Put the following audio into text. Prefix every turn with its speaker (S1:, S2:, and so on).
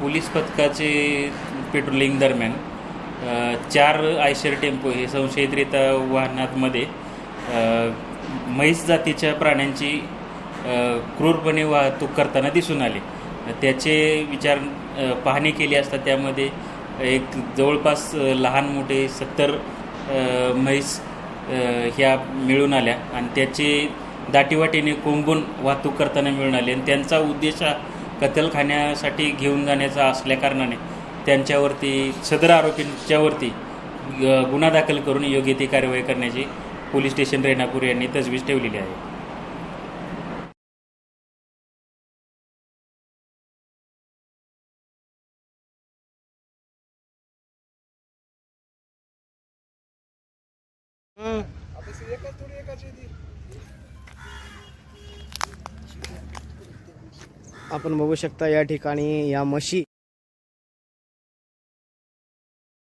S1: Police पथकाचे patrolling दरम्यान चार आयशर टेम्पो हे संशयितरित्या वाहनांमध्ये म्हैस जातीच्या प्राण्यांची क्रूरपणे वाहतूक करताना दिसून आले. त्याचे विचार पाहणी केली असता त्यामध्ये एक जवळपास लहान मोठे सत्तर म्हैस ह्या मिळून आल्या. आणि त्याचे दाटीवाटीने कोंबून वाहतूक करताना मिळून आले. आणि त्यांचा उद्देश कत्तलखान्यासाठी घेऊन जाण्याचा असल्याकारणाने त्यांच्यावरती सदर आरोपींच्यावरती गुन्हा दाखल करून योग्य ती कारवाई करण्याची पोलीस स्टेशन रेणापूर यांनी तजवीज ठेवलेली आहे.
S2: आपण बघू शकता या ठिकाणी या म्हशी